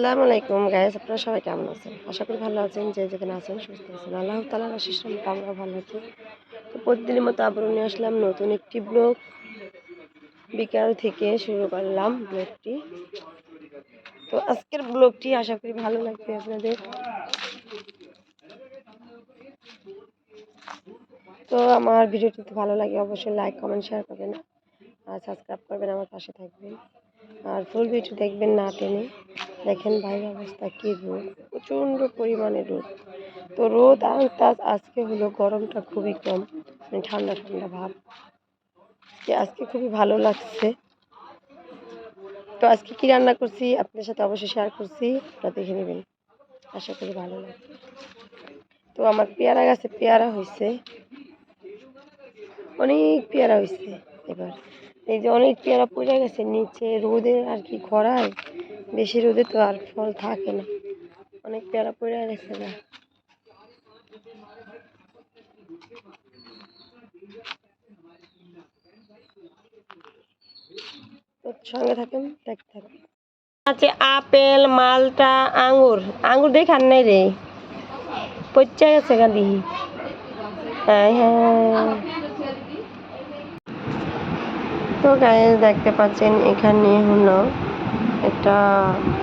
আসসালামু আলাইকুম গাইস, আপনারা সবাই কেমন আছেন? আশা করি ভালো আছেন, যে যেখানে আছেন সুস্থ আছেন। আল্লাহ তালার আশিস আমরা ভালো আছি। তো প্রতিদিনের মতো আবার নিয়ে আসলাম নতুন একটি ব্লগ। বিকাল থেকে শুরু করলাম ব্লগটি। তো আজকের ব্লগটি আশা করি ভালো লাগবে আপনাদের। তো আমার ভিডিওটি ভালো লাগে, অবশ্যই লাইক কমেন্ট শেয়ার করবেন আর সাবস্ক্রাইব করবেন, আমার পাশে থাকবেন। আর ফুল ভিডিও দেখবেন না টেনে। দেখেন বাইরের অবস্থা কি রোদ, প্রচণ্ড পরিমাণে রোদ। তো রোদ আর তাজ আজকে হলো, গরমটা খুবই কম মানে ঠান্ডা ঠান্ডা ভাব। আজকে খুবই ভালো লাগছে। তো আজকে কি রান্না করছি, আপনাদের সাথে অবশ্যই শেয়ার করছি, আপনারা দেখে নেবেন। আশা করি ভালো লাগবে। তো আমার পেয়ারা গাছে পেয়ারা হয়েছে। অনেক পেয়ারা হয়েছে এবার। এই যে অনেক পেয়ারা পড়ে গেছে নিচে রোদে আর কি খরায়। বেশি রোদে তো আর ফল থাকে না। অনেক পেয়ারা পড়ে গেছে না সঙ্গে থাকেন দেখতে থাকেন আছে আপেল, মালটা, আঙ্গুর। আঙ্গুর দেখান নাই রে। পচা গেছে গান্ধী হ্যাঁ হ্যাঁ। তো গায়ে দেখতে পাচ্ছেন, এখানে হলো একটা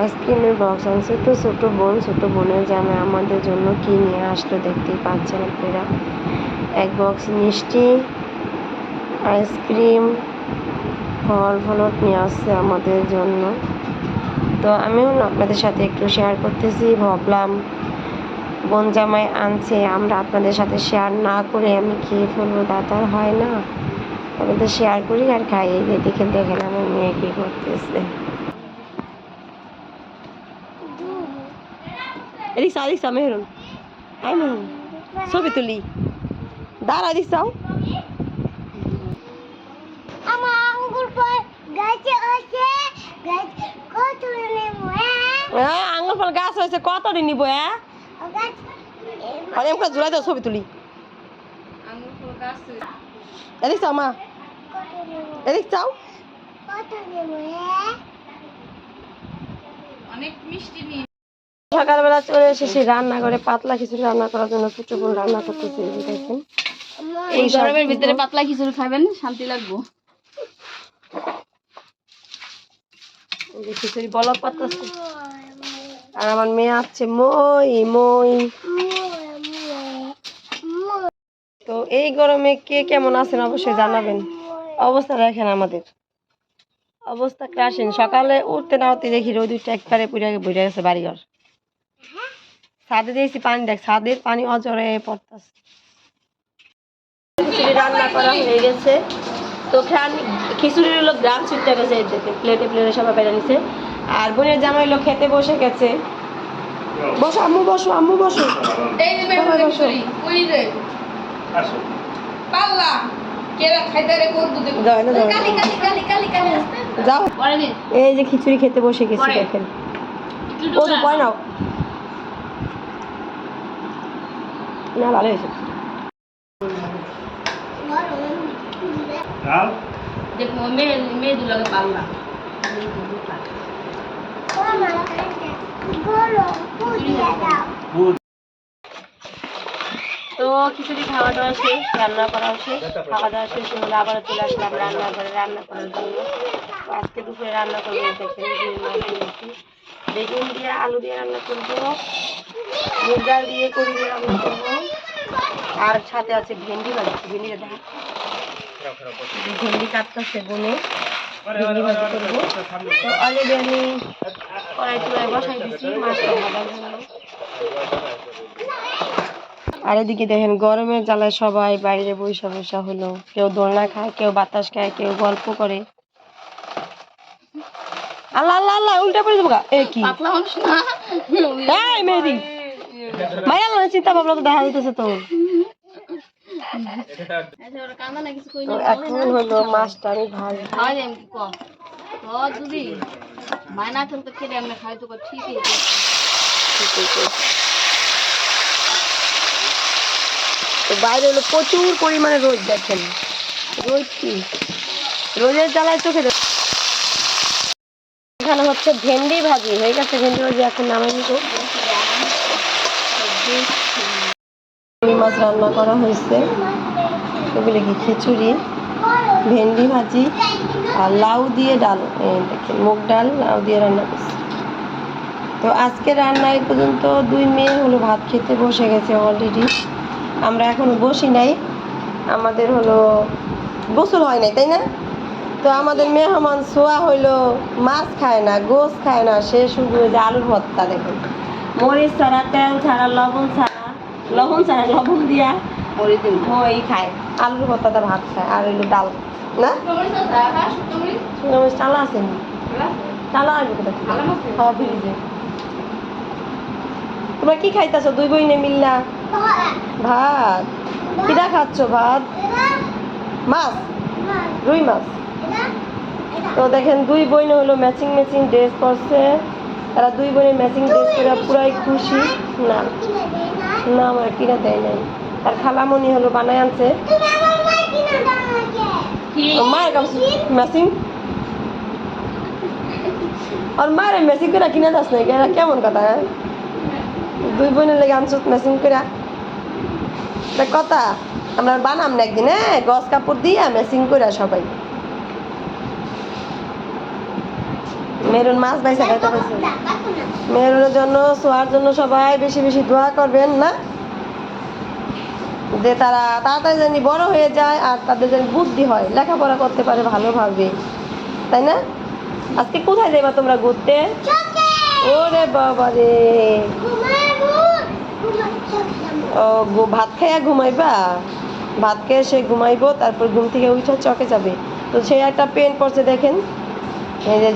আইসক্রিমের বক্স আনছে। তো ছোটো বোন, ছোটো বোনের জামা আমাদের জন্য কি নিয়ে আসলো দেখতেই পাচ্ছেন আপনারা। এক বক্স মিষ্টি আইসক্রিম ফল ফলট নিয়ে আসছে আমাদের জন্য। তো আমিও আপনাদের সাথে একটু শেয়ার করতেছি, ভাবলাম বোন জামাই আনছে, আমরা আপনাদের সাথে শেয়ার না করে আমি খেয়ে ফেলব, তা তো আর হয় না। আপনাদের শেয়ার করি আর খাই, এই যে দেখে দেখেন আমার মেয়ে কি করতেছে। এদিক সাও এদিক সাও মেহরুন আই মেহরুন ছবি তুলি। দাঁড়া এদিক সাও আমার আঙ্গুর ফল গাছে আছে। গাছ কত নেব হ্যাঁ আঙুল ফল গাছ হয়েছে কত দিন নিবো হ্যাঁ গাছ আরে আমাকে জোড়াই দাও ছবি তুলি। এদিক চাও মা। এদিক চাও। কত নেব সকালবেলা চলে এসেছি রান্না করে পাতলা খিচুড়ি রান্না করার জন্য বোন রান্না করতেছি দেখেন। এই গরমের ভিতরে পাতলা খিচুড়ি খাবেন শান্তি লাগবো। খিচুড়ি বলক পাততেছে। আর আমার মেয়ে আসছে মই মই। তো এই গরমে কে কেমন আছেন অবশ্যই জানাবেন। অবস্থা দেখেন আমাদের। অবস্থা ক্রাসিন সকালে উঠতে না উঠতে দেখি রোদ উঠতে একবারে পুড়ে বুড়ে গেছে বাড়িঘর। ছাদে দিয়েছি পানি দেখ ছাদের পানি অজরে পড়তেছে। খিচুড়ি রান্না করা হয়ে গেছে। তো খান খিচুড়ির হলো গ্রাম ছুটতে গেছে এই প্লেটে প্লেটে সবাই বেড়ে নিছে। আর বোনের জামাই লোক খেতে বসে গেছে। বসো আম্মু বসো আম্মু বসো। পাল্লা। যাও এই যে খিচুড়ি খেতে বসে গেছি। দেখেন। ও তো পয় নাও। না ভালো হয়েছে দেখো মেয়ে মেয়ে দুলাকে পাল্লা গরম পুড়িয়ে দাও তো খিচুড়ি খাওয়া দাওয়া শেষ, রান্না করাও শেষ। খাওয়া দাওয়া শেষ হলে আবার চলে আসলাম রান্নাঘরে রান্না করার জন্য। আজকে দুপুরে রান্না করব দেখেন বেগুন দিয়ে আলু দিয়ে রান্না করব, মুগ ডাল দিয়ে করি রান্না করব। আর সাথে আছে ভেন্ডি ভাজি। ভেন্ডি দেখা। ভেন্ডি কাটতেছে অলরেডি আমি কড়াই চুড়াই বসাই দিচ্ছি মাছটা ভাজার জন্য আর এদিকে দেখেন গরমের জ্বালায় সবাই বাইরে বৈশা বৈশা হলো। কেউ দোলনা খায় কেউ বাতাস খায় কেউ গল্প করে। আল্লাহ আল্লাহ আল্লাহ উল্টা পড়ে যাব এ কি? এই মেহেদি। মায়া না চিন্তা ভাবনা তো দেখা দিতেছে তো। তো এখন হলো মাছটা আমি ভাজি তো মায়না খেলতে খেলে আমরা খাই তো ঠিকই আছে। ঠিক আছে। তো বাইরে হলো প্রচুর পরিমাণে রোদ, দেখেন। রোদ কি? রোদের জ্বালায় চোখে এখানে হচ্ছে ভেন্ডি ভাজি, হয়ে গেছে ভেন্ডি ভাজি, এখন নামে নিব। মাছ রান্না করা হয়েছে। এগুলো কি খিচুড়ি? ভেন্ডি ভাজি আর লাউ দিয়ে ডাল। দেখেন, মুগ ডাল, লাউ দিয়ে রান্না করছি। তো আজকে রান্না এই পর্যন্ত। দুই মেয়ে হলো ভাত খেতে বসে গেছে অলরেডি আমরা এখনও বসি নাই। আমাদের হলো গোসল হয় নাই তাই না? তো আমাদের মেহমান সোয়া হইল মাছ খায় না গোস খায় না সে শুধু যে আলুর ভর্তা দেখুন। মরিচ ছাড়া তেল ছাড়া লবণ ছাড়া লবণ ছাড়া লবণ দিয়া ওই খায় আলুর ভর্তাটা ভাত খায় আর হইল ডাল না? মরিচ চালা আছে নি? চালা আসবে কোথা থেকে? আলাম আছে। হ্যাঁ ফ্রিজে। তোমরা কি খাইতেছো? দুই বই বইনে মিল্লা। ভাত। কিরা খাচ্ছ ভাত? মাছ? রুই মাছ? তো দেখেন দুই বোনে হলো ম্যাচিং ম্যাচিং ড্রেস পরছে। তারা দুই বোনে ম্যাচিং ড্রেস করে পুরাই খুশি। না না আমার কিনা দেয় নাই। তার খালামণি হলো বানায় আনছে। মায়ের কাছে ম্যাচিং আর মায়ের ম্যাচিং করে কিনে নাই। এটা কেমন কথা হ্যাঁ? দুই বোনের লেগে আনছো ম্যাচিং করে? তা কথা আমরা বানাম না একদিন হ্যাঁ? গস কাপড় দিয়া ম্যাচিং করে সবাই। মেরুন মাছ বাইসা খাইতে পাইছে মেরুনের জন্য সোয়ার জন্য সবাই বেশি বেশি দোয়া করবেন না? যে তারা তাড়াতাড়ি জানি বড় হয়ে যায় আর তাদের যেন বুদ্ধি হয় লেখাপড়া করতে পারে ভালোভাবে। তাই না? আজকে কোথায় যাইবা তোমরা ঘুরতে? ওরে বাবা রে ও ভাত খাইয়া ঘুমাইবা? ভাত খেয়ে সে ঘুমাইবো, তারপর ঘুম থেকে উঠে চকে যাবে। তো সে একটা পেন পরছে দেখেন।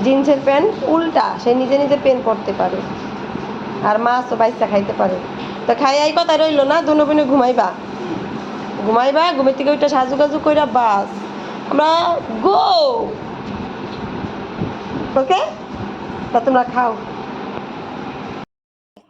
জিন্সের প্যান্ট উল্টা, সে নিজে নিজে পেন পরতে পারে। আর মাছও বাইসা খাইতে পারে। তো খাই এই কথা রইল না, দুনো বিনে ঘুমাইবা? ঘুমাইবা, ঘুমের থেকে ওইটা সাজু কাজু কইরা বাস। আমরা গো! ওকে? তা তোমরা খাও।